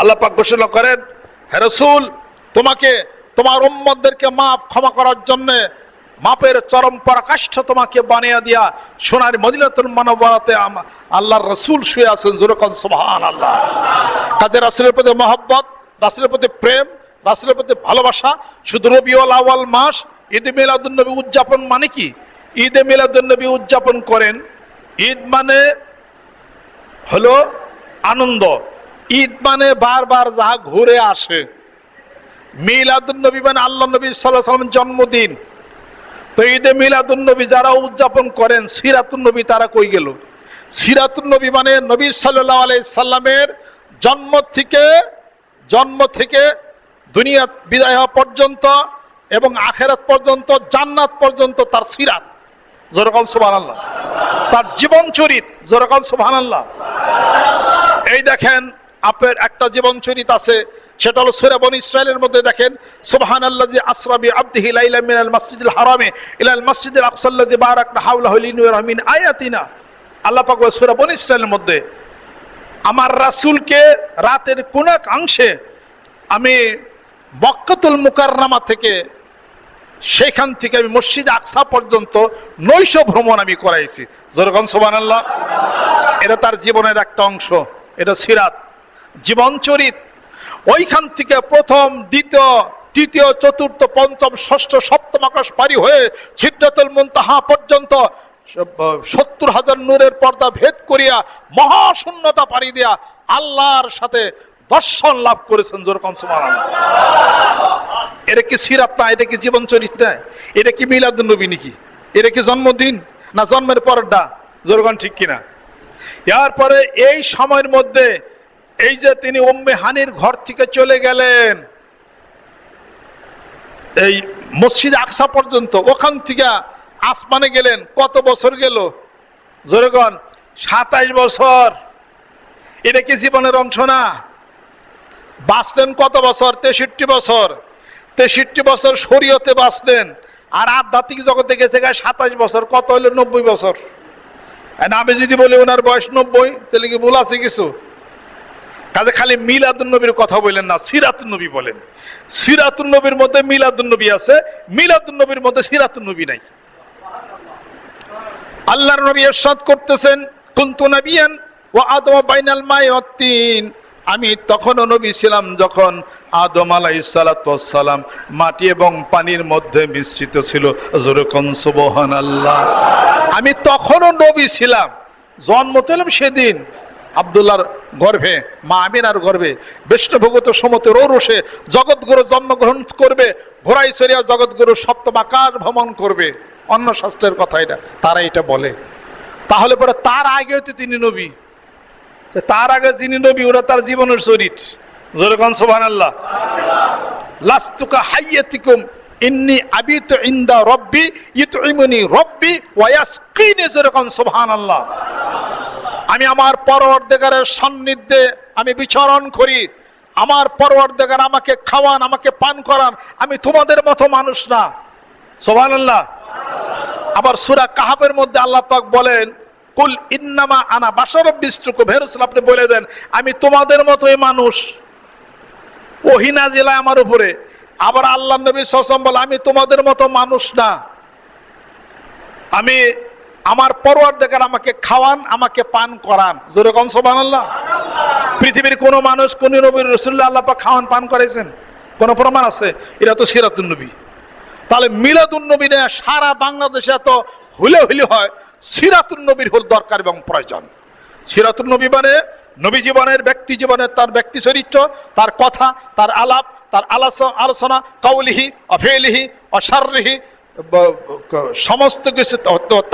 আল্লাহ পাক ঘোষণা করেন, হে রসুল, তোমাকে, তোমার উম্মদদেরকে মাপ ক্ষমা করার জন্য মাপের চরম পরাকাষ্ঠ তোমাকে বানিয়ে দিয়া সোনার মদিনাতুল মানবরাতে আল্লাহর রসুল শুয়ে আছেন জোরকন সুবহান আল্লাহ তাদের রাসুলের প্রতি মহব্বত, রাসুলের প্রতি প্রেম, রাসুলের প্রতি ভালোবাসা, শুধু রবিউল আওয়াল মাস, ঈদ মিলাদুন নবী উদযাপন মানে কি? ঈদে মিলাদুন নবী উদযাপন করেন, ঈদ মানে হলো আনন্দ। ঈদ মানে বারবার যা ঘুরে আসে। মিলাদুন নবী মানে আল্লাহ নবী সাল্লাহ জন্মদিন। তো ঈদে মিলাদুন নবী যারা উদযাপন করেন, সিরাতুন নবী তারা কই গেল? সিরাতুন নবী মানে নবী সাল্লাহ আলাই সাল্লামের জন্ম থেকে জন্ম থেকে দুনিয়া বিদায় হওয়া পর্যন্ত এবং আখেরাত পর্যন্ত, জান্নাত পর্যন্ত তার সিরাত। যেরকম সুবাহ আল্লাহ তার জীবন চরিত যেরকম সুবাহ আল্লাহ এই দেখেন আপনার একটা জীবন চরিত আছে, সেটা হলো সূরা বনি ইসরায়েলের মধ্যে দেখেন, সুবহানাল্লাযী আসরা বিআবদিহি লাইলাম মিনাল মাসজিদিল হারামে ইলাল মাসজিদিল আকসাল্লাযী বারাকনা হাওলাহু লিনুরিয়াহু মিন আয়াতিনা। আল্লাহ পাক বলে সূরা বনি ইসরায়েলের মধ্যে আমার রাসূলকে রাতের কোন এক অংশে আমি মক্কাতুল মুকাররমা থেকে সেখান থেকে আমি মসজিদ আকসা পর্যন্ত নৈশ ভ্রমণ আমি করাইছি। যেরকম সোবান আল্লাহ এটা তার জীবনের একটা অংশ, এটা সিরাত। জীবন চরিত। ওইখান থেকে প্রথম, দ্বিতীয়, তৃতীয়, চতুর্থ, পঞ্চম, ষষ্ঠ, সপ্তম আকাশ পারি হয়ে ছিদ্রতুল মুনতাহা পর্যন্ত সত্তর হাজার নূরের পর্দা ভেদ করিয়া মহাশূন্যতা পাড়ি দিয়া আল্লাহর সাথে দর্শন লাভ করেছেন যেরকম সুমান এটা কি সিরাত না? এটা কি জীবন চরিত্র না? এটা কি মিলাদ নবী নাকি? এটা কি জন্মদিন না জন্মের পরটা জোরগান ঠিক কিনা। এরপরে এই সময়ের মধ্যে এই যে তিনি উম্মে হানির ঘর থেকে চলে গেলেন, এই মসজিদ আকসা পর্যন্ত, ওখান থেকে আসমানে গেলেন, কত বছর গেল? জোরেগন সাতাইশ বছর। এটা কি জীবনের অংশ না? বাঁচলেন কত বছর? তেষট্টি বছর। তেষট্টি বছর শরীয়তে বাঁচলেন, আর আধ্যাত্মিক জগতে গেছে গায়ে সাতাশ বছর, কত হলো নব্বই বছর। আমি যদি বলি ওনার বয়স নব্বই, তাহলে কি ভুল আছে কিছু? কাজে খালি মিলাদুন নবীর কথা বললেন না, সিরাতুন নবী বলেন। সিরাতুন নবীর মধ্যে মিলাদুন নবী আছে, মিলাদুন নবীর মধ্যে সিরাতুন নবী নাই। আল্লাহর নবী এরশাদ করতেছেন, কুন্তু নবিয়ান ও আদম বাইনাল মাই আমি তখনও নবী ছিলাম যখন আদম আলাইসালাম মাটি এবং পানির মধ্যে মিশ্রিত ছিল। সুবহান আল্লাহ আমি তখনও নবী ছিলাম। জন্ম পেলাম সেদিন। আবদুল্লাহর গর্ভে, মা আমিনার গর্ভে, বিষ্ণুভগত সমতের ওরসে জগৎগুরু জন্মগ্রহণ করবে ঘোড়াই সরিয়া জগৎগুরু সপ্তমাকার ভ্রমণ করবে। অন্য শাস্ত্রের কথা এটা তারা এটা বলে। তাহলে পরে তার আগে তো তিনি নবী। তার আগে যিনি নবী, ওরা তার জীবনের চরিত্র। যেরকম সোভান আল্লাহ লাস্তুকা হাইয়াতিকুম, ইন্নি আবিত ইন্দা রব্বি ইতইমুনি রব্বি ওয়াসকিনি যেরকম সুবহানাল্লাহ। আমি আমার পরওয়ারদেগারের সান্নিধ্যে আমি বিচরণ করি। আমার পরওয়ারদেগার আমাকে খাওয়ান, আমাকে পান করান। আমি তোমাদের মতো মানুষ না। সুবহানাল্লাহ। আবার সুরা কাহাবের মধ্যে আল্লাহ পাক বলেন, কুল ইন্নামা আনা বাশারব বিস্তুকু ভেরুসুল আপনি বলে দেন, আমি তোমাদের মতোই মানুষ। ওহিনা জেলায় আমার উপরে। আবার আল্লাহ নবী সসম বলে, আমি তোমাদের মতো মানুষ না। আমি আমার পরোয়ার দেখার আমাকে খাওয়ান, আমাকে পান করান। যেরকম সোবান আল্লাহ পৃথিবীর কোন মানুষ, কোন নবীর রসুল্লাহ আল্লাহ খাওয়ান, পান করেছেন কোন প্রমাণ আছে? এরা তো সিরাতুন নবী। তাহলে মিলাদুন নবী সারা বাংলাদেশে এত হুলে হুলি হয়, সিরাতুন নবীর হল দরকার এবং প্রয়োজন। সিরাতুন নবী মানে নবী জীবনের ব্যক্তি জীবনের তার ব্যক্তি চরিত্র, তার কথা, তার আলাপ, তার আলোচনা কাউলিহি অফেলিহি ক- সমস্ত কিছু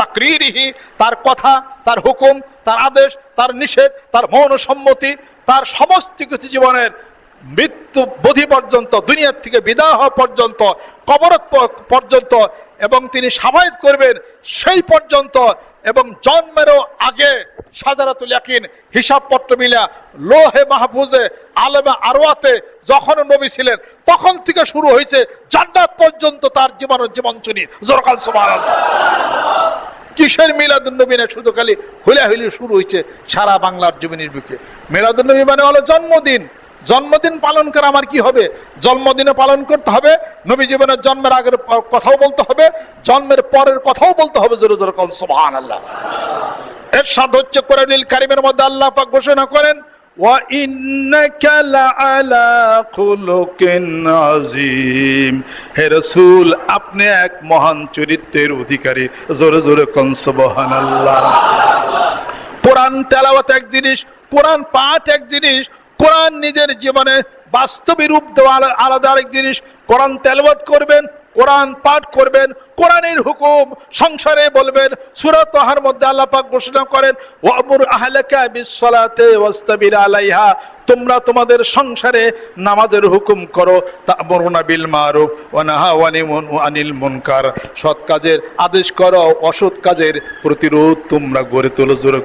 তাকরিরিহি, তার কথা, তার হুকুম, তার আদেশ, তার নিষেধ, তার মৌন সম্মতি, তার সমস্ত কিছু জীবনের মৃত্যু বোধি পর্যন্ত, দুনিয়ার থেকে বিদায় হওয়া পর্যন্ত, কবরত পর্যন্ত, এবং তিনি সাবায়ত করবেন সেই পর্যন্ত, এবং জন্মেরও আগে সাজারাতুল ইয়াকিন হিসাবপত্র মিলা লোহে মাহফুজে, আলেমে আরোয়াতে যখন নবী ছিলেন, তখন থেকে শুরু হয়েছে জান্নাত পর্যন্ত তার জীবনের জীবনচুনি জোরকাল সুবহানাল্লাহ। কিসের মিলাদুন্নবী না শুধু খালি হুলাহুলি শুরু হয়েছে সারা বাংলার জমিনের বুকে। মিলাদুন্নবী মানে হলো জন্মদিন। জন্মদিন পালন করে আমার কি হবে? জন্মদিনে পালন করতে হবে, নবী জীবনের জন্মের আগের কথাও বলতে হবে, জন্মের পরের কথাও বলতে হবে, জোরে জোরে কল সুবহান আল্লাহ এর সাথে হচ্ছে কোরআনুল কারিমের মধ্যে আল্লাহ পাক ঘোষণা করেন হে আপনি এক মহান চরিত্রের অধিকারী। জোরে জোরে কনসবহান আল্লাহ কোরআন তেলাওয়াত এক জিনিস, কোরআন পাঠ এক জিনিস, কোরআন নিজের জীবনে বাস্তবে রূপ দেওয়া আলাদা আরেক জিনিস। কোরআন তেলাওয়াত করবেন, কোরআন পাঠ করবেন, কোরআনের হুকুম সংসারে বলবেন, সূরা তাহার মধ্যে আল্লাহ পাক ঘোষণা করেন আলাইহা তোমরা তোমাদের সংসারে নামাজের হুকুম করো বিল মুনকার। সৎ কাজের আদেশ করো, অসৎ কাজের প্রতিরোধ তোমরা গড়ে তোলো জোরে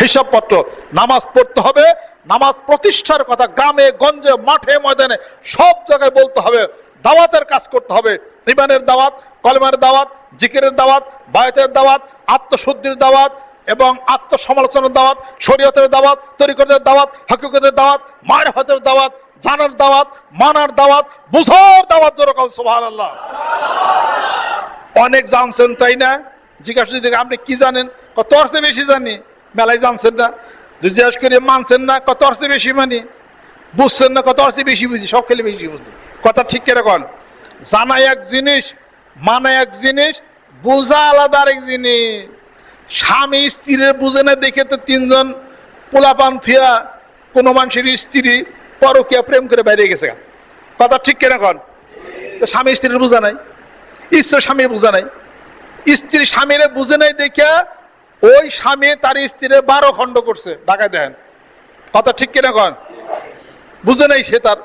হিসাবপত্র, নামাজ পড়তে হবে নামাজ প্রতিষ্ঠার কথা গ্রামে, গঞ্জে, মাঠে, ময়দানে সব জায়গায় বলতে হবে। দাওয়াতের কাজ করতে হবে। ইমানের দাওয়াত, কলমের দাওয়াত, জিকিরের দাওয়াত, বায়তের দাওয়াত, আত্মশুদ্ধির দাওয়াত এবং আত্মসমালোচনার দাওয়াত, শরীয়তের দাওয়াত, তরিকতের দাওয়াত, হকিকতের দাওয়াত মায়ের হাতের দাওয়াত, জানার দাওয়াত, মানার দাওয়াত, বুঝার দাওয়াত যেরকম সুবহান আল্লাহ অনেক জানছেন, তাই না? জিজ্ঞাসা আপনি কি জানেন? অর্থে বেশি জানি। মেলায় জানছেন না। জিজ্ঞাসা করে, মানছেন না? কত অর্থে বেশি মানি? বুঝছেন না কত অর্থে বেশি বুঝি? সব খেলে বেশি বুঝি। কথা ঠিক কেরকম জানা এক জিনিস মানে এক জিনিস, বোঝা আলাদা আরেক জিনিস। স্বামী স্ত্রীর বুঝে না দেখে তো তিনজন পোলাপান থিয়া কোনো মানুষের স্ত্রী পরকিয়া প্রেম করে বাইরে গেছে কথা ঠিক কেরকম স্বামী স্ত্রীর বোঝা নাই, ঈশ্বর স্বামী বুঝে নাই। স্ত্রী স্বামীরে বুঝে নাই দেখে ওই স্বামী তার স্ত্রীরে বারো খণ্ড করছে। ঢাকা দেন কথা ঠিক কিনা কন? বুঝে নাই সে তার।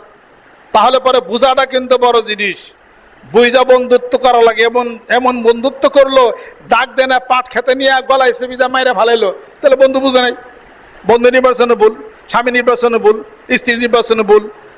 তাহলে পরে বুঝাটা কিন্তু বড় জিনিস। বুঝা বন্ধুত্ব করা লাগে। এমন এমন বন্ধুত্ব করল, ডাক দেনা পাট খেতে নিয়ে গলায় সেবিদা মাইরা ভালাইলো তাহলে বন্ধু বুঝে নাই। বন্ধু নির্বাচনে ভুল, স্বামী নির্বাচনে ভুল, স্ত্রী নির্বাচনে ভুল।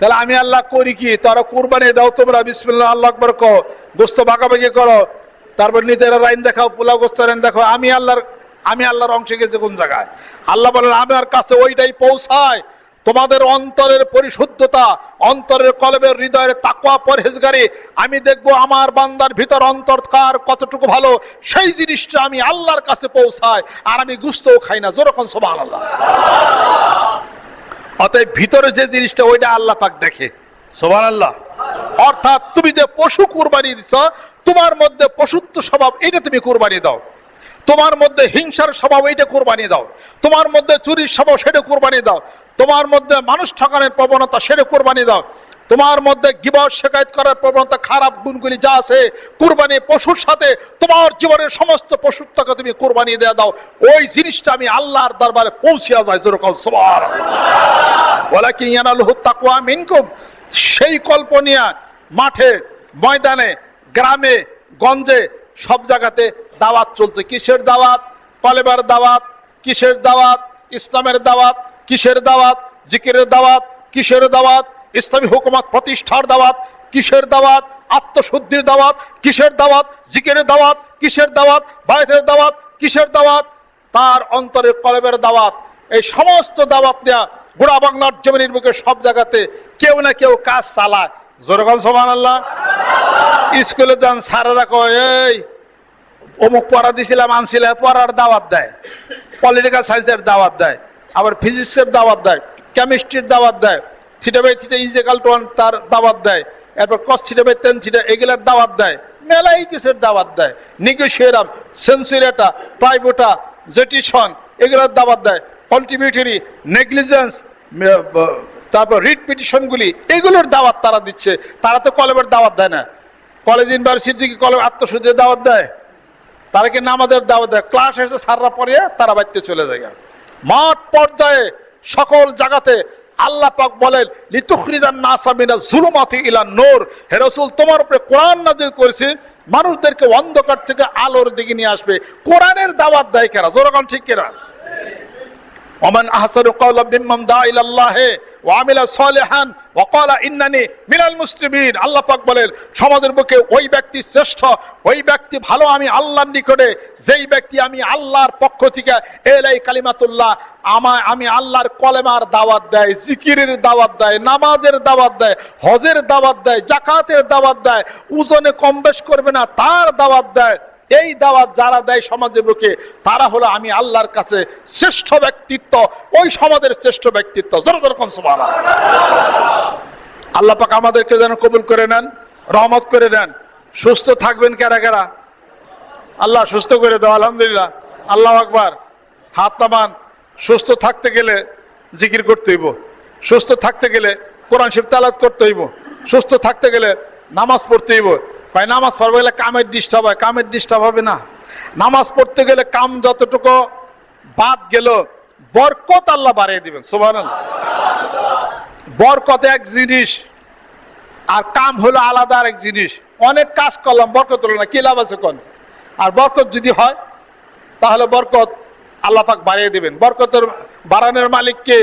তাহলে আমি আল্লাহ করি কি? তারা কুরবানি দাও তোমরা, বিসমিল্লাহ, আল্লাহ আকবর কো গোস্ত ভাগাভাগি করো। তারপর নিজেরা রাইন দেখাও, পোলাও গোস্ত লাইন দেখাও। আমি আল্লাহর আমি আল্লাহর অংশে গেছি কোন জায়গায়? আল্লাহ বলেন, আমার কাছে ওইটাই পৌঁছায়। তোমাদের অন্তরের পরিশুদ্ধতা, অন্তরের কলবের হৃদয়ের তাকওয়া পরহেজগারি, আমি দেখব আমার বান্দার ভিতর অন্তর কার কতটুকু ভালো, সেই জিনিসটা আমি আল্লাহর কাছে পৌঁছায়। আর আমি গুস্তও খাই না। যেরকম সোমান আল্লাহ অতএব ভিতরে যে জিনিসটা, ওইটা আল্লাহ পাক দেখে। সোমান আল্লাহ অর্থাৎ তুমি যে পশু কুরবানি দিছ, তোমার মধ্যে পশুত্ব স্বভাব এটা তুমি কুরবানি দাও। তোমার মধ্যে হিংসার স্বভাব এইটা কোরবানি দাও। তোমার মধ্যে চুরির স্বভাব সেটা কোরবানি দাও। তোমার মধ্যে মানুষ ঠকানের প্রবণতা সেটা কোরবানি দাও। তোমার মধ্যে গিবস শেখায়ত করার প্রবণতা খারাপ গুণগুলি যা আছে, কুরবানি পশুর সাথে তোমার জীবনের সমস্ত পশুত্বকে তুমি কোরবানি দেয়া দাও। ওই জিনিসটা আমি আল্লাহর দরবারে পৌঁছিয়া যায় যেরকম সবার ওলা কি ইয়ানালুহু তাকওয়া মিনকুম। সেই কল্পনিয়া মাঠে, ময়দানে, গ্রামে, গঞ্জে, সব জায়গাতে দাওয়াত চলছে। কিসের দাওয়াত? কলেবার দাওয়াত, কিসের দাওয়াত? ইসলামের দাওয়াত, কিসের দাওয়াত? জিকিরের দাওয়াত, কিসের দাওয়াত? ইসলামী হুকুমত প্রতিষ্ঠার দাওয়াত, কিসের দাওয়াত? আত্মশুদ্ধির দাওয়াত, কিসের দাওয়াত? জিকিরের দাওয়াত, কিসের দাওয়াত? বায়তের দাওয়াত, কিসের দাওয়াত? তার অন্তরে কলবের দাওয়াত। এই সমস্ত দাওয়াত দেয়া গোড়া বাংলার জমিনের বুকে সব জায়গাতে কেউ না কেউ কাজ চালায়। জোরকম সমান আল্লাহ স্কুলে যান সারারা কয়, এই, অমুক পড়া দিছিলাম, আনছিল পড়ার দাওয়াত দেয়। পলিটিক্যাল সায়েন্সের দাওয়াত দেয়। আবার ফিজিক্সের দাওয়াত দেয়। কেমিস্ট্রির দাওয়াত দেয়। Theta by theta is equal to তার দাওয়াত দেয়। এরপর cos theta by tan theta এগুলার দাওয়াত দেয়। মেলাই কিছুর দাওয়াত দেয়? নিগোসিয়েরাম সেন্সুরেটা প্রাইভেটা জেটিশন এগুলোর দাওয়াত দেয়। কন্ট্রিবিউটরি, নেগলিজেন্স তারপর রিট পিটিশনগুলি, এগুলোর দাওয়াত তারা দিচ্ছে। তারা তো কলেজের দাওয়াত দেয় না। কলেজ ইউনিভার্সিটি কি কলেজ আত্মশুদ্ধির দাওয়াত দেয়। তারা কি নামাজের দাওয়াত দেয়? ক্লাস এসে সাররা পরে তারা বাড়িতে চলে যায়। মাঠ পর্যায়ে সকল জায়গাতে আল্লাহ পাক বলেন, লিতুখরিজান নাসা মিনা জুলুমাতি ইলা নূর। হে রাসূল, তোমার উপরে কোরআন নাযিল করেছে, মানুষদেরকে অন্ধকার থেকে আলোর দিকে নিয়ে আসবে। কোরআনের দাওয়াত দেয় কেনা জোরকান ঠিক কিনা? ওমান আহসানু কাওলাম মিম্মান দা ইলা ওয়া আমিলা সালিহান ওয়া ইন্নানি মিনাল মুসলিমিন। আল্লাহ বলেন, সমাজের বুকে ওই ব্যক্তি শ্রেষ্ঠ, ওই ব্যক্তি ভালো আমি আল্লাহর নিকটে, যেই ব্যক্তি আমি আল্লাহর পক্ষ থেকে এলাই কালিমাতুল্লাহ আমায় আমি আল্লাহর কলেমার দাওয়াত দেয়, জিকিরের দাওয়াত দেয়, নামাজের দাওয়াত দেয়, হজের দাওয়াত দেয় জাকাতের দাওয়াত দেয় ওজনে কম বেশ করবে না, তার দাওয়াত দেয়। এই দাওয়াত যারা দেয় সমাজের বুকে, তারা হলো আমি আল্লাহর কাছে শ্রেষ্ঠ ব্যক্তিত্ব, ওই সমাজের শ্রেষ্ঠ ব্যক্তিত্ব। আল্লাহ পাক আমাদেরকে যেন কবুল করে নেন, রহমত করে নেন। সুস্থ থাকবেন কারা কারা? আল্লাহ সুস্থ করে দাও, আলহামদুলিল্লাহ। আল্লাহ আকবার। হাত নামান, সুস্থ থাকতে গেলে জিকির করতে হইব। সুস্থ থাকতে গেলে কোরআন শিব তালাত করতে হইব। সুস্থ থাকতে গেলে নামাজ পড়তে হইব। ভাই নামাজ পড়বে গেলে কামের ডিস্টার্ব হয় কামের ডিস্টার্ব হবে না। নামাজ পড়তে গেলে কাম যতটুকু বাদ গেল, বরকত আল্লাহ বাড়িয়ে দিবেন সোভান বরকত এক জিনিস, আর কাম হলো আলাদা আর এক জিনিস। অনেক কাজ করলাম, বরকত হলো না, কি লাভ আছে কোন? আর বরকত যদি হয়, তাহলে বরকত আল্লাহ পাক বাড়িয়ে দিবেন। বরকতের বাড়ানোর মালিক কে?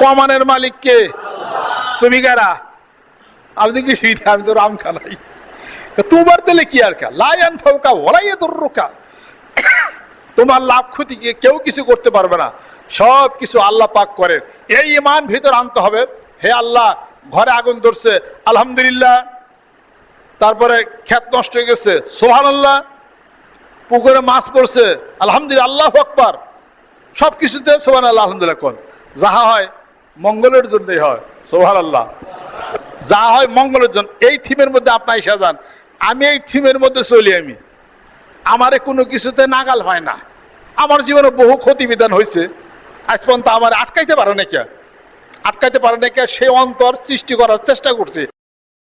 কমানের মালিক কে? তুমি কারা? আমি কি সেই আমি তো রাম খানাই তোমার দিলে কি আর ফাউকা তোমার লাভ ক্ষতি কেউ কিছু করতে পারবে না। সব কিছু আল্লাহ পাক এই ইমান ভিতর আনতে হবে। হে আল্লাহ, ঘরে আগুন ধরছে। আলহামদুলিল্লাহ। তারপরে ক্ষেত নষ্ট হয়ে গেছে। সোহান আল্লাহ পুকুরে মাছ পড়ছে। আলহামদুলিল্লাহ, আল্লাহ আকবার। সব কিছুতে সোহান আল্লাহ আলহামদুলিল্লাহ কোন? যাহা হয়, মঙ্গলের জন্যই হয়। সোহান আল্লাহ যা হয় মঙ্গলের জন্য এই থিমের মধ্যে আপনার এসে যান। আমি এই থিমের মধ্যে চলি আমি। আমারে কোনো কিছুতে নাগাল হয় না। আমার জীবনে বহু ক্ষতিবিধান হয়েছে আজ পর্যন্ত আমার আটকাইতে পারে না কে আটকাইতে পারে না কে সে অন্তর সৃষ্টি করার চেষ্টা করছে।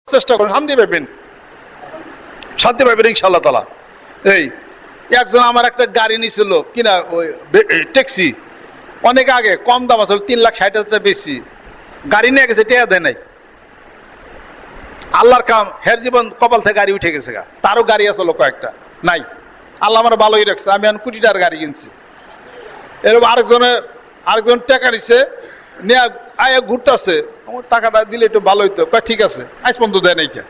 চেষ্টা করে শান্তি পাবেন শান্তি পাবেন ইনশাল্লাহ তালা এই, একজন আমার একটা গাড়ি নিছিল, কিনা ওই ট্যাক্সি। অনেক আগে, কম দাম আছে, তিন লাখ ষাট হাজার বেশি। গাড়ি নিয়ে গেছে, টেয়া দেয় নাই। আল্লাহর কাম, হের জীবন কপাল থেকে গাড়ি উঠে গেছে গা। তারও গাড়ি আছে লোক একটা নাই। আল্লাহ আমার ভালোই রাখছে। আমি এখন কোটি টাকার গাড়ি কিনছি। এরকম আরেকজনে, আরেকজন টাকা নিছে, নিয়ে আয়া ঘুরতেছে। আমার টাকাটা দিলে একটু ভালো হইতো। কয়, ঠিক আছে, আজ পর্যন্ত দেয় নাই কে?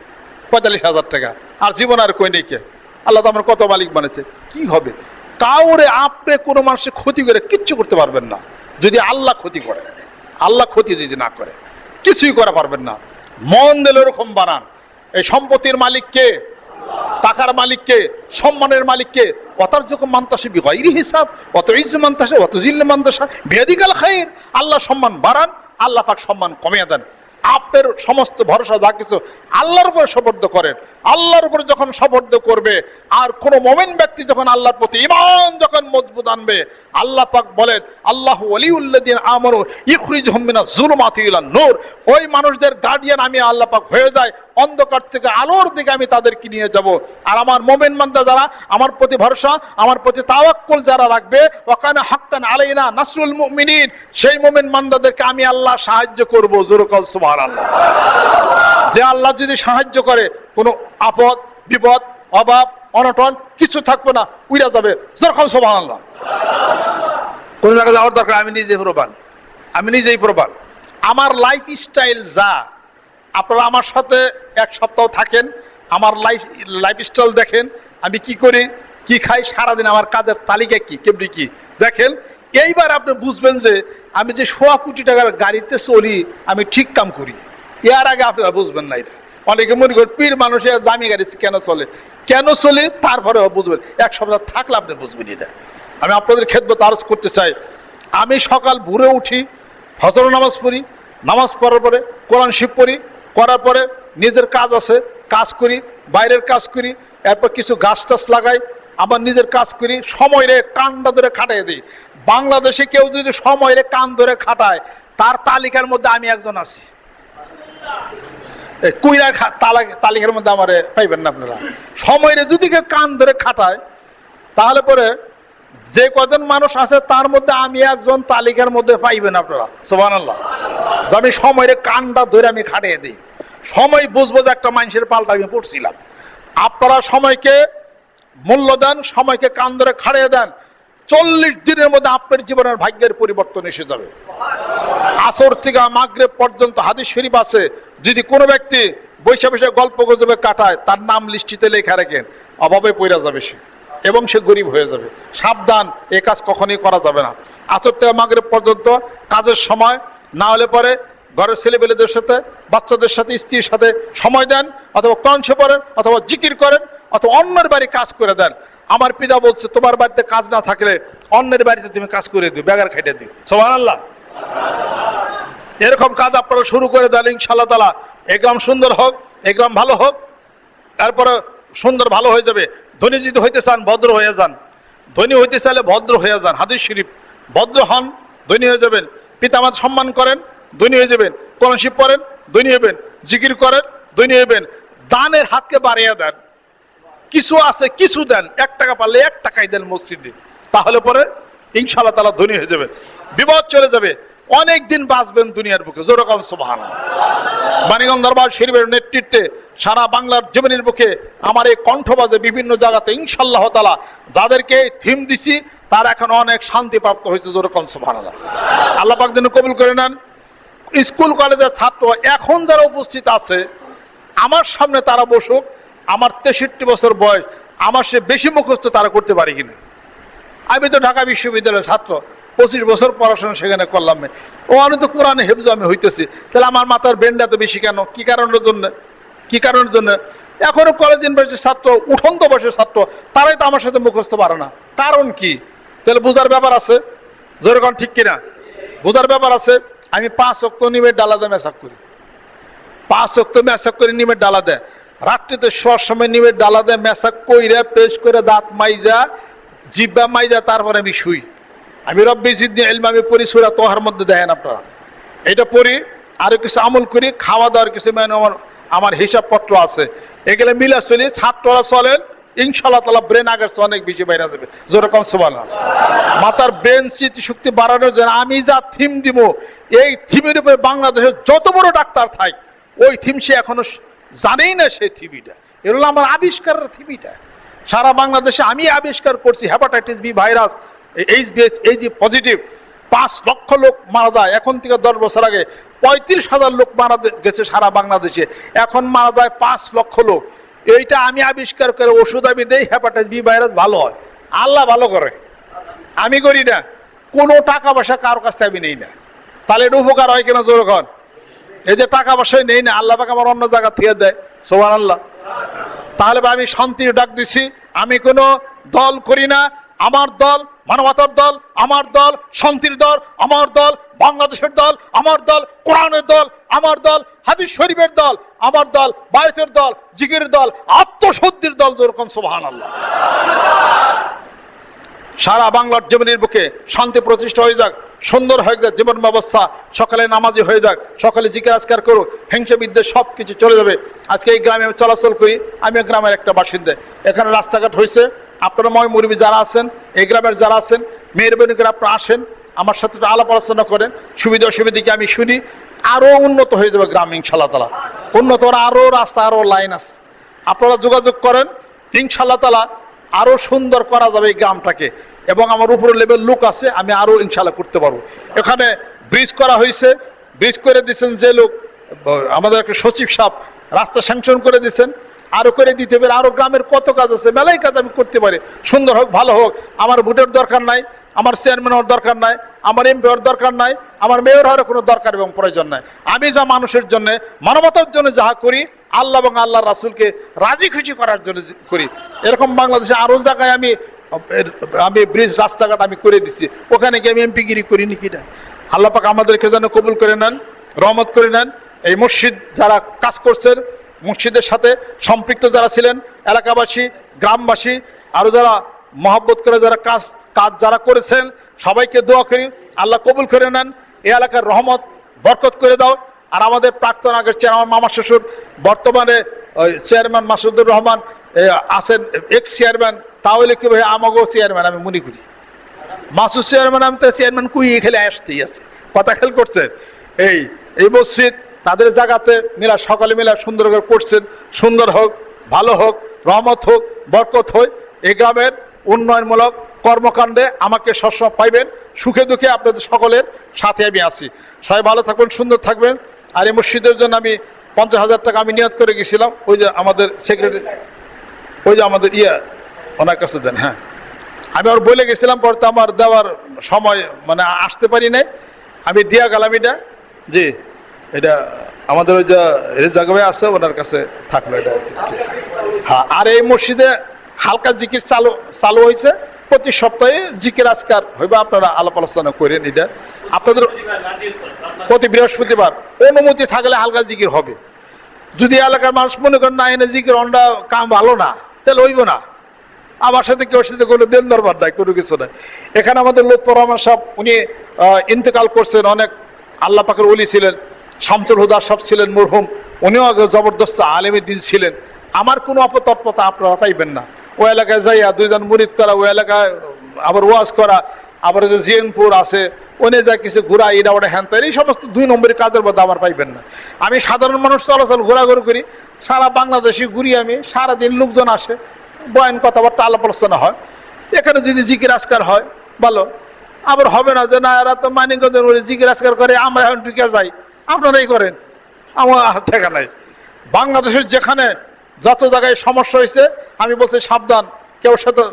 পঁয়তাল্লিশ হাজার টাকা। আর জীবন আর কই নেই কে? আল্লাহ তো আমার কত মালিক বানিয়েছে। কি হবে? কাউরে আপনি কোনো মানুষের ক্ষতি করে কিচ্ছু করতে পারবেন না। যদি আল্লাহ ক্ষতি করে। আল্লাহ ক্ষতি যদি না করে, কিছুই করা পারবেন না। মন দিল ওরকম বানান। এই সম্পত্তির মালিককে টাকার মালিককে সম্মানের মালিককে অতার যখন মান্তাসে বিগৈরি হিসাব অত ইজ মান্তাসে অত জিল্লে মান্তাসা বেদিকাল খাই আল্লাহ সম্মান বাড়ান, আল্লাহ পাক সম্মান কমিয়ে দেন। আপনার সমস্ত ভরসা যা কিছু আল্লাহর উপরে সবর্দ করেন, আল্লাহর উপরে যখন সবর্দ করবে, আর কোন মোমেন ব্যক্তি যখন আল্লাহর প্রতি ইমান যখন মজবুত আনবে, আল্লাহ পাক বলেন, আল্লাহ ওলিউল্লাদিন আমরু ইখরিজ হমিনা জুলমাতি ইলা নূর। ওই মানুষদের গার্ডিয়ান আমি আল্লাহ পাক হয়ে যায় অন্ধকার থেকে আলোর দিকে আমি তাদেরকে নিয়ে যাব। আর আমার মোমেন মান্দা যারা, আমার প্রতি ভরসা, আমার প্রতি তাওয়াক্কুল যারা রাখবে ওখানে হাক্কান আলাইনা নাসরুল মুমিনিন, সেই মোমেন মান্দাদেরকে আমি আল্লাহ সাহায্য করব। জোরকল সুবহানাল্লাহ। যে আল্লাহ যদি সাহায্য করে, কোনো আপদ, বিপদ, অভাব, অনটন, কিছু থাকবে না, উইরা যাবে। যেরকম সুবহানাল্লাহ। কোন জায়গায় যাওয়ার দরকার, আমি নিজে প্রবান। আমি নিজেই প্রবান। আমার লাইফ স্টাইল যা, আপনারা আমার সাথে এক সপ্তাহ থাকেন, আমার লাইফ লাইফ স্টাইল দেখেন, আমি কি করি, কি খাই, সারাদিন আমার কাজের তালিকা কি, কেমনি কি? দেখেন এইবার আপনি বুঝবেন যে আমি যে সোয়া কোটি টাকার গাড়িতে চলি, আমি ঠিক কাম করি। এর আগে আপনারা বুঝবেন না এটা। অনেকে মনে করেন পীর মানুষের দামি গাড়ি কেন চলে? কেন চলে? তারপরে বুঝবেন। এক সপ্তাহ থাকলে আপনি বুঝবেন এটা। আমি আপনাদের খেদমত আরজ করতে চাই। আমি সকাল ভোরে উঠি, ফজর নামাজ পড়ি, নামাজ পড়ার পরে কোরআন শিব পড়ি, করার পরে নিজের কাজ আছে, কাজ করি, বাইরের কাজ করি, এরপর কিছু গাছ টাছ লাগাই, আবার নিজের কাজ করি, সময় রে কানটা ধরে খাটাই দিই। বাংলাদেশে কেউ যদি সময় কান ধরে খাটায়, তার তালিকার মধ্যে আমি একজন আছি। কুইরা তালিকার মধ্যে আমার পাইবেন না আপনারা। সময় যদি কেউ কান ধরে খাটায়, তাহলে পরে যে কজন মানুষ আছে, তার মধ্যে আমি একজন তালিকার মধ্যে পাইবেন আপনারা। সোবান আল্লাহ আমি সময়ের কানটা ধরে আমি খাটিয়ে দিই। সময় বুঝব যে একটা মানুষের পাল্টা আমি পড়ছিলাম। আপনারা সময়কে মূল্য দেন, সময়কে কান ধরে খাড়িয়ে দেন। চল্লিশ দিনের মধ্যে আপনার জীবনের ভাগ্যের পরিবর্তন এসে যাবে। আসর থেকে মাগরেব পর্যন্ত হাদিস শরীফ আছে। যদি কোনো ব্যক্তি বৈশা বৈশা গল্প গজবে কাটায়, তার নাম লিস্টিতে লেখা রাখেন, অভাবে পড়া যাবে সে এবং সে গরিব হয়ে যাবে। সাবধান, এ কাজ কখনই করা যাবে না। আসর থেকে মাগরেব পর্যন্ত কাজের সময়, না হলে পরে ঘরের ছেলেপেলেদের সাথে, বাচ্চাদের সাথে, স্ত্রীর সাথে সময় দেন, অথবা কনসে পড়েন, অথবা জিকির করেন, অথবা অন্যের বাড়ি কাজ করে দেন। আমার পিতা বলছে, তোমার বাড়িতে কাজ না থাকলে অন্যের বাড়িতে তুমি কাজ করে দিও, বেগার খাইটে দিও। সোমান আল্লাহ এরকম কাজ আপনারা শুরু করে দেন ইনশাল্লাহ তালা গ্রাম সুন্দর হোক গ্রাম ভালো হোক, তারপরে সুন্দর ভালো হয়ে যাবে। ধনী যদি হইতে চান, ভদ্র হয়ে যান। ধনী হইতে চাইলে ভদ্র হয়ে যান, হাদিস শরীফ। ভদ্র হন, ধনী হয়ে যাবেন। পিতামাত সম্মান করেন, ধনী হয়ে যাবেন। কলসিপ পড়েন, ধনী হবেন। জিকির করেন, ধনী হবেন। দানের হাতকে বাড়িয়ে দেন। কিছু আছে, কিছু দেন, এক টাকা পারলে এক টাকাই দেন মসজিদে। তাহলে পরে ইনশাল্লাহ তালা ধনী হয়ে যাবে, বিপদ চলে যাবে, অনেক দিন বাঁচবেন দুনিয়ার বুকে। যেরকম সুবহান মানিগঞ্জ দরবার শরীফের নেতৃত্বে সারা বাংলার জীবনের বুকে আমার এই কণ্ঠবাজে বিভিন্ন জায়গাতে ইনশাল্লাহ তালা যাদেরকে থিম দিছি, তার এখন অনেক শান্তি প্রাপ্ত হয়েছে যেরকম সুবহান আল্লাহ পাক যেন কবুল করে নেন। স্কুল কলেজের ছাত্র এখন যারা উপস্থিত আছে, আমার সামনে তারা বসুক আমার তেষট্টি বছর বয়স, আমার সে বেশি মুখস্থ তারা করতে পারি কিনা? আমি তো ঢাকা বিশ্ববিদ্যালয়ের ছাত্র, পঁচিশ বছর পড়াশোনা সেখানে করলাম ও, আমি তো কোরআনে হেফজ আমি হইতেছি। তাহলে আমার মাথার বেন্ডা তো বেশি কেন? কি কারণের জন্য? কি কারণের জন্য? এখনও কলেজ ইউনিভার্সিটির ছাত্র, উঠন্ত বয়সের ছাত্র, তারাই তো আমার সাথে মুখস্থ পারে না। কারণ কি? তাহলে বোঝার ব্যাপার আছে? যেরকম ঠিক কিনা? বোঝার ব্যাপার আছে, আমি পাঁচ অক্ত নিমের ডালা দিয়ে মেসাক করি। পাঁচ অক্ত মেসাক করে নিমে ডালা দেয়। রাত্রিতে শোয়ার সময় নিমে ডালা দেয় মেসাক কইরা, পেশ করে দাঁত মাইজা, জিব্বা মাইজা, তারপরে আমি শুই। আমি রব্বি সিদ্ধি এলমা আমি পড়ি সুরা তোহার মধ্যে, দেখেন আপনারা। এটা পড়ি, আরও কিছু আমল করি, খাওয়া দাওয়ার কিছু মানে আমার আমার হিসাবপত্র আছে। এগুলো মিলা চলি ছাত্ররা চলেন ইনশাল্লাহ তালা ব্রেন আগের অনেক বেশি বাইরে যাবে। যেরকম সবাল মাথার ব্রেন শক্তি বাড়ানোর জন্য আমি যা থিম দিব, এই থিমের উপরে বাংলাদেশের যত বড় ডাক্তার থাক, ওই থিম সে এখনও জানেই না সে থিবিটা। এগুলো হলো আমার আবিষ্কারের থিবিটা। সারা বাংলাদেশে আমি আবিষ্কার করছি hepatitis B virus H BS এই যে পজিটিভ। পাঁচ লক্ষ লোক মারা যায়। এখন থেকে দশ বছর আগে পঁয়ত্রিশ হাজার লোক মারা গেছে সারা বাংলাদেশে। এখন মারা যায় পাঁচ লক্ষ লোক। এইটা আমি আবিষ্কার করে ওষুধ আমি দেই হ্যাপাটাইটিস বি ভাইরাস ভালো হয়। আল্লাহ ভালো করে। আমি করি না। কোনো টাকা পয়সা কারোর কাছ থেকে আমি নেই না। তাহলে এটা উপকার হয় কিনা জোরক্ষণ এই যে টাকা পয়সায় নেই না, আল্লাহ পাক আমার অন্য জায়গা থেকে দেয় সোহান আল্লাহ তাহলে আমি শান্তির ডাক দিছি, আমি কোনো দল করি না, আমার দল মানবতার দল, আমার দল শান্তির দল, আমার দল বাংলাদেশের দল, আমার দল কোরআনের দল, আমার দল হাদিস শরীফের দল, আমার দল বায়তের দল জিগির দল, আত্মশুদ্ধির দল যেরকম সোহান আল্লাহ সারা বাংলার জীবনের বুকে শান্তি প্রতিষ্ঠা হয়ে যাক, সুন্দর হয়ে যাক জীবন ব্যবস্থা, সকালে নামাজি হয়ে যাক, সকালে জিকে আজকার করুক, হিংসা বিদ্বেষ সব কিছু চলে যাবে। আজকে এই গ্রামে আমি চলাচল করি, আমি গ্রামের একটা বাসিন্দা। এখানে রাস্তাঘাট হয়েছে, আপনারা ময় মুরবি যারা আছেন, এই গ্রামের যারা আছেন মেহরবানি করে আপনারা আসেন, আমার সাথে আলাপ আলোচনা করেন, সুবিধা অসুবিধাকে আমি শুনি আরও উন্নত হয়ে যাবে গ্রাম ইনশাল্লাহ তালা উন্নত আরও রাস্তা আরও লাইন আছে। আপনারা যোগাযোগ করেন ইনশাল্লাহ তালা আরও সুন্দর করা যাবে এই গ্রামটাকে। এবং আমার উপরে লেভেল লুক আছে, আমি আরও ইনশাল্লাহ করতে পারব। এখানে ব্রিজ করা হয়েছে। ব্রিজ করে দিয়েছেন যে লোক, আমাদের একটা সচিব সাহেব, রাস্তা স্যাংশন করে দিয়েছেন। আরও করে দিতে পারে, আরও গ্রামের কত কাজ আছে, মেলাই কাজ আমি করতে পারি। সুন্দর হোক, ভালো হোক, আমার ভোটের দরকার নাই, আমার চেয়ারম্যান হওয়ার দরকার নাই। আমার এমপি হওয়ার দরকার নাই, আমার মেয়র হওয়ার কোনো দরকার এবং প্রয়োজন নাই। আমি যা মানুষের জন্য, মানবতার জন্য যাহা করি, আল্লাহ এবং আল্লাহ রাসুলকে রাজি খুশি করার জন্য করি। এরকম বাংলাদেশে আরও জায়গায় আমি আমি ব্রিজ রাস্তাঘাট আমি করে দিচ্ছি ওখানে গিয়ে আমি এমপি গিরি করিনি কিনা আল্লাহ পাক আমাদেরকে যেন কবুল করে নেন, রহমত করে নেন। এই মসজিদ যারা কাজ করছেন, মসজিদের সাথে সম্পৃক্ত যারা ছিলেন, এলাকাবাসী, গ্রামবাসী আরও যারা মহব্বত করে যারা কাজ কাজ যারা করেছেন সবাইকে দোয়া করি, আল্লাহ কবুল করে নেন, এই এলাকার রহমত, বরকত করে দাও। আর আমাদের প্রাক্তন আগের চেয়ারম্যান মামা শ্বশুর, বর্তমানে চেয়ারম্যান মাসুদুর রহমান আছেন এক্স চেয়ারম্যান তাহলে কি ভাই আমাকেও চেয়ারম্যান আমি মনে করি। মাসুদ চেয়ারম্যান আমি তো চেয়ারম্যান কুই খেলে আসতেই আছে। কথা খেল করছেন এই এই মসজিদ, তাদের জায়গাতে মিলা সকালে মিলা সুন্দর করে করছেন সুন্দর হোক, ভালো হোক, রহমত হোক, বরকত হোক, এই গ্রামের উন্নয়নমূলক কর্মকাণ্ডে আমাকে সবসময় পাইবেন। সুখে দুঃখে আপনাদের সকলের সাথে আমি আছি। সবাই ভালো থাকবেন সুন্দর থাকবেন। আর এই মসজিদের জন্য আমি পঞ্চাশ হাজার টাকা আমি নিয়ত করে গেছিলাম। ওই যে আমাদের সেক্রেটারি ওই যে আমাদের ইয়ে ওনার কাছে দেন হ্যাঁ। আমি আর বলে গেছিলাম, পরে তো আমার দেওয়ার সময় মানে আসতে পারি নাই। আমি দিয়া গেলাম এটা। জি, এটা আমাদের ওই যে রেজাগবে আছে, ওনার কাছে থাকল এটা। হ্যাঁ আর এই মসজিদে হালকা জিকির চালু চালু হয়েছে। প্রতি সপ্তাহে জিকির, আজকার হইবা আপনারা আলাপ আলোচনা করেন এটা আপনাদের প্রতি বৃহস্পতিবার অনুমতি থাকলে হালকা জিকির হবে। যদি এলাকার মানুষ মনে করেন, না, এনে জিকির, অন্ডা কাম ভালো না, তাহলে হইব না। আমার সাথে কেউ সাথে কোনো দেন দরবার নাই, কোনো কিছু নাই। এখানে আমাদের লুৎফর রহমান সাহেব, উনি ইন্তেকাল করছেন, অনেক আল্লাহ পাকের ওলি ছিলেন, শামসুল হুদা সাহেব ছিলেন মরহুম, উনিও আগে জবরদস্ত আলেমী দিন ছিলেন। আমার কোনো অপতৎপতা আপনারা পাইবেন না। ওই এলাকায় যাইয়া দুইজন মুরিদ করা ওই এলাকায় আবার ওয়াজ করা, আবার যে জিএনপুর আছে, ওনে যা কিছু ঘোরা, এটা ওটা হ্যান এই সমস্ত দুই নম্বরের কাজের মধ্যে আমার পাইবেন না। আমি সাধারণ মানুষ চলাচল ঘোরাঘুরি করি, সারা বাংলাদেশে ঘুরি আমি, সারাদিন লোকজন আসে, বয়ান কথাবার্তা আলাপ আলোচনা হয়। এখানে যদি জিকির আজকার হয়, ভালো। আবার হবে না যে, না, এরা তো মানিকগঞ্জের বলে জিকির আজকার করে, আমরা এখন ঢুকে যাই। আপনারাই করেন। আমার ঠেকা নাই। বাংলাদেশের যেখানে যত জায়গায় সমস্যা হয়েছে, আমি বলছি, সাবধান, কেউ সাথে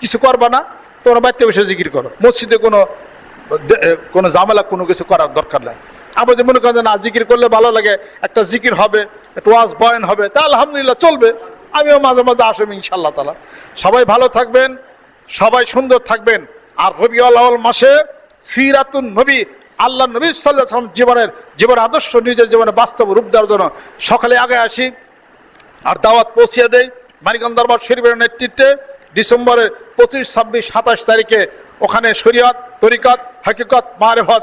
কিছু করবা না, তোমরা বাড়িতে বসে জিকির করো। মসজিদে কোনো কোনো ঝামেলা, কোনো কিছু করার দরকার নাই। আবার যে মনে করেন যে না, জিকির করলে ভালো লাগে, একটা জিকির হবে, একটা ওয়াজ বয়ন হবে, তা আলহামদুলিল্লাহ চলবে। আমিও মাঝে মাঝে আসব ইনশাল্লাহ তালা সবাই ভালো থাকবেন, সবাই সুন্দর থাকবেন। আর রবি আল্লাহল মাসে সিরাতুন নবী আল্লাহ নবী সাল্লাহ জীবনের জীবন আদর্শ, নিজের জীবনে বাস্তব রূপ দেওয়ার জন্য সকালে আগে আসি। আর দাওয়াত পৌঁছিয়ে দেয় মানিকান দরবার শরীফের নেতৃত্বে ডিসেম্বরে পঁচিশ, ছাব্বিশ, সাতাশ তারিখে ওখানে শরিয়ত, তরিকত, হাকিকত, মারেফত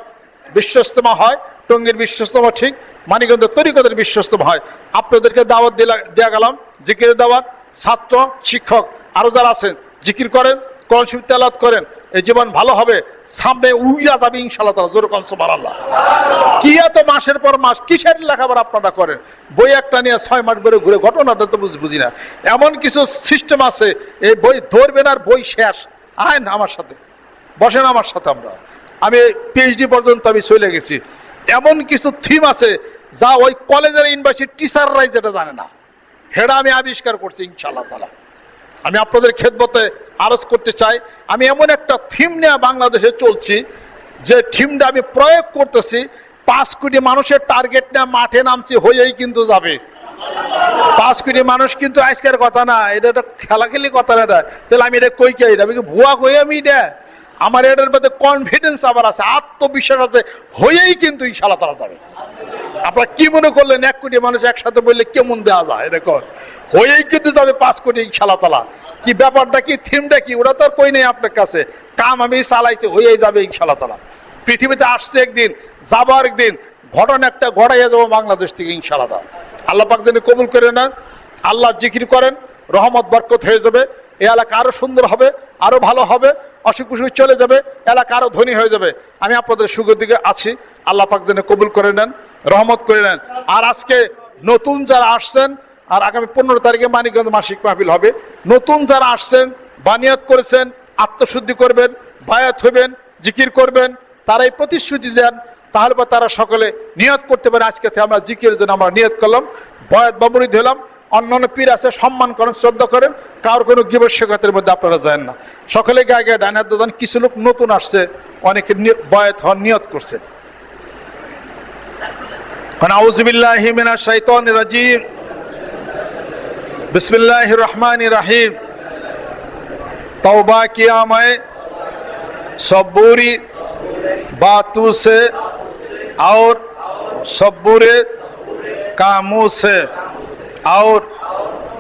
বিশ্বস্তমা হয়, টঙ্গীর বিশ্বস্তমা ঠিক মানিকন্দের তরিকতের বিশ্বস্তমা হয়। আপনাদেরকে দাওয়াত দেওয়া গেলাম জিকির দাওয়াত, ছাত্র, শিক্ষক আরও যারা আছেন, জিকির করেন। কোরআন তেলাওয়াত করেন, এই জীবন ভালো হবে, সামনে উইরা যাবে ইনশাল্লাহ তালা জোর কনসবার আল্লাহ কি এত মাসের পর মাস, কিসের লেখাপড়া আপনারা করেন? বই একটা নিয়ে ছয় মাস ধরে ঘুরে, ঘটনাটা তো বুঝি না। এমন কিছু সিস্টেম আছে, এই বই ধরবেন আর বই শেষ আইন আমার সাথে, বসেন আমার সাথে আমরা। আমি পিএইচডি পর্যন্ত আমি চলে গেছি। এমন কিছু থিম আছে, যা ওই কলেজের ইউনিভার্সিটির টিচাররাই যেটা জানে না। সেটা আমি আবিষ্কার করছি ইনশাল্লাহ তালা আমি আপনাদের খেদমতে আরজ করতে চাই। আমি এমন একটা থিম নিয়ে বাংলাদেশে চলছি, যে থিমটা আমি প্রয়োগ করতেছি, পাঁচ কোটি মানুষের টার্গেট নিয়ে মাঠে নামছি, হয়েই কিন্তু যাবে। পাঁচ কোটি মানুষ কিন্তু আজকের কথা না, এটা একটা খেলাখেলি কথা না এটা। তাহলে আমি এটা কই কে এটা? আমি ভুয়া কই আমি এটা? আমার এটার মধ্যে কনফিডেন্স আবার আছে, আত্মবিশ্বাস আছে, হয়েই কিন্তু ইনশাল্লাহ তারা যাবে। আপনারা কি মনে করলেন, এক কোটি মানুষ একসাথে বললে কেমন দেওয়া যায়? এরকম হয়েই কিন্তু যাবে পাঁচ কোটি ইনশাল্লাহ কি ব্যাপারটা কি, থিমটা কি, ওরা তো আর কই নেই আপনার কাছে। কাম আমি চালাইতে হয়েই যাবে ইনশাল্লাহ তালা পৃথিবীতে আসছে একদিন, যাবার একদিন, ঘটনা একটা ঘটাইয়া যাব বাংলাদেশ থেকে ইনশাল্লাহ আল্লাহ পাক যেন কবুল করে নেন আল্লাহ জিকির করেন, রহমত, বরকত হয়ে যাবে এ এলাকা আরও সুন্দর হবে, আরও ভালো হবে অসুখ চলে যাবে, এলাকা আরও ধনী হয়ে যাবে। আমি আপনাদের সুখের দিকে আছি। আল্লাহ পাক যেন কবুল করে নেন, রহমত করে নেন। আর আজকে নতুন যারা আসছেন, আর আগামী পনেরো তারিখে মানিকগঞ্জ মাসিক মাহফিল হবে। নতুন যারা আসছেন, বানিয়াত করেছেন, আত্মশুদ্ধি করবেন, বায়াত হইবেন জিকির করবেন, তারাই প্রতিশ্রুতি দেন, তাহলে বা তারা সকলে নিয়ত করতে পারে। আজকে থেকে আমরা জিকির জন্য আমরা নিয়ত করলাম, বয়াত বাবুরি দিলাম অন্যান্য পীর আছে, সম্মান করেন, শ্রদ্ধা করেন, কারোর কোনো গিবস্যকতের মধ্যে আপনারা যায় না। সকলে গায়ে গায়ে দাদান কিছু লোক নতুন আসছে, অনেকে বয়াত হন নিয়ত করছে। ونعوذ بالله من الشيطان الرجيم بسم اللہ الرحمن الرحیم توبہ کیا میں صبوری باتوں سے اور صبور کاموں سے اور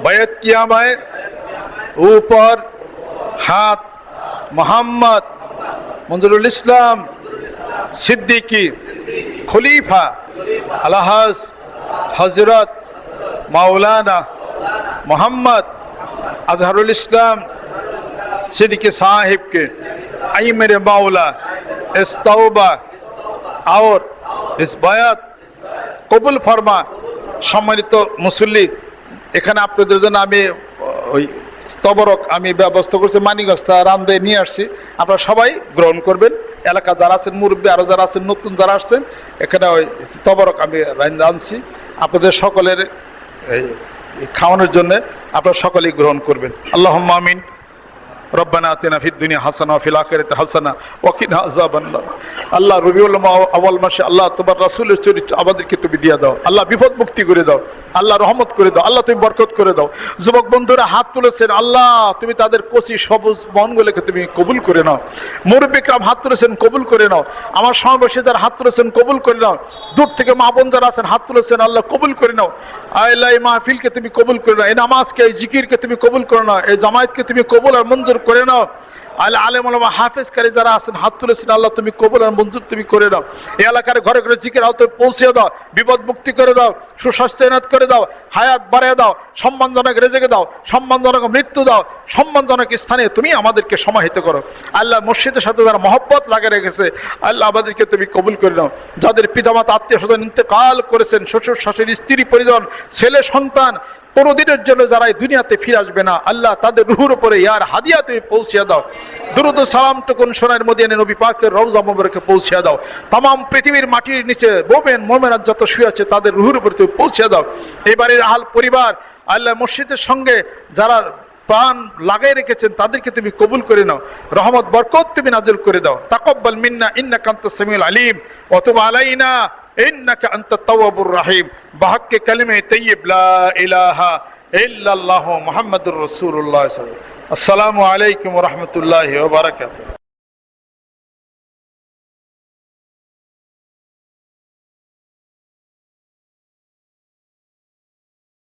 بیعت کیا میں اوپر ہاتھ محمد منظر الاسلام صدیقی خلیفہ सिद्दीकी खलीफा अलहज हजरत मौलाना मोहम्मद अजहरुल इस्लाम सिद्दीकी साहिब के आई मेरे मौला इस तौबा और इस बयात কবুল ফরমা সম্মানিত মুসল্লি এখানে আপনাদের জন্য আমি ওই স্তবরক আমি ব্যবস্থা করছি মানিগস্তা রান্দে নিয়ে আসছি আপনারা সবাই গ্রহণ করবেন এলাকা যারা আছেন, মুরব্বী আরও যারা আছেন, নতুন যারা আসছেন, এখানে ওই তবরক আমি আনছি। আপনাদের সকলের খাওয়ানোর জন্য আপনারা সকলেই গ্রহণ করবেন। আল্লাহ আমিন। রব্বানা আতিনা ফিদ দুনিয়া হাসানা ফিল আখিরাতি হাসানা ওয়া কিনা আযাবান্নার। আল্লাহ রবিউল আউয়াল মাসে আল্লাহ তোমার রাসূলের চরিত্র আমাদেরকে তুমি দিয়ে দাও। আল্লাহ বিপদ মুক্তি করে দাও। আল্লাহ রহমত করে দাও। আল্লাহ তুমি বরকত করে দাও। যুবক বন্ধুরা হাত তুলেছেন। আল্লাহ তুমি তাদের কচি সবুজ মনগুলোকে তুমি কবুল করে নাও। মুরব্বিকরাম হাত তুলেছেন কবুল করে নাও। আমার সমাবেশে যারা হাত তুলেছেন কবুল করে নাও। দূর থেকে মা বোন যারা আছেন হাত তুলেছেন, আল্লাহ কবুল করে নাও। আল্লাহ এই মাহফিলকে তুমি কবুল করে নাও। এই নামাজকে, এই জিকিরকে তুমি কবুল করে নাও। এই জামায়াতকে তুমি কবুল আর মঞ্জুর করে নাও। আল্লাহ আলেম আলমা, হাফেজকারী যারা আছেন, হাত তুলেছেন আল্লাহ তুমি কবুল আর মঞ্জুর তুমি করে দাও এই এলাকার ঘরে ঘরে জিকের আওতায় পৌঁছে দাও, বিপদ মুক্তি করে দাও, সুস্বাস্থ্য এনাত করে দাও, হায়াত বাড়িয়ে দাও, সম্মানজনক রেজেকে দাও, সম্মানজনক মৃত্যু দাও সম্মানজনক স্থানে তুমি আমাদেরকে সমাহিত করো। আল্লাহ মসজিদের সাথে যারা মহব্বত লাগে রেখেছে, আল্লাহ আমাদেরকে তুমি কবুল করে নাও। যাদের পিতামাতা আত্মীয় স্বজন ইন্তেকাল করেছেন, শ্বশুর, শাশুড়ি, স্ত্রী, পরিজন, ছেলে, সন্তান কোনোদিনের জন্য যারা এই দুনিয়াতে ফিরে আসবে না, আল্লাহ তাদের রুহুর উপরে ইয়ার হাদিয়া তুমি পৌঁছিয়ে দাও। দুরুদ সালাম টুকুন সোনার মদিয়ানে নবী পাকের রওজা মোবারকে পৌঁছিয়ে দাও। তাম পৃথিবীর মাটির নিচে বোমেন মোমেনার যত শুয়ে আছে, তাদের রুহুর উপরে তুমি পৌঁছিয়ে দাও। এবারের আহাল পরিবার, আল্লাহ মসজিদের সঙ্গে যারা প্রাণ লাগাই রেখেছেন, তাদেরকে তুমি কবুল করে নাও। রহমত, বরকত তুমি নাজুল করে দাও। তাকব্বাল মিন্না ইন্না কান্ত সামিউল আলিম। অথবা আলাইনা, ইন্নাকা আনত তাওয়াবুর রাহিম। বাহাক্কে কালিমে তাইয়িব, লা ইলাহা ইল্লাল্লাহু মুহাম্মাদুর রাসূলুল্লাহ সাল্লাল্লাহু আলাইহি ওয়া সাল্লাম। আসসালামু আলাইকুম ওয়া রাহমাতুল্লাহি ওয়া বারাকাতুহু।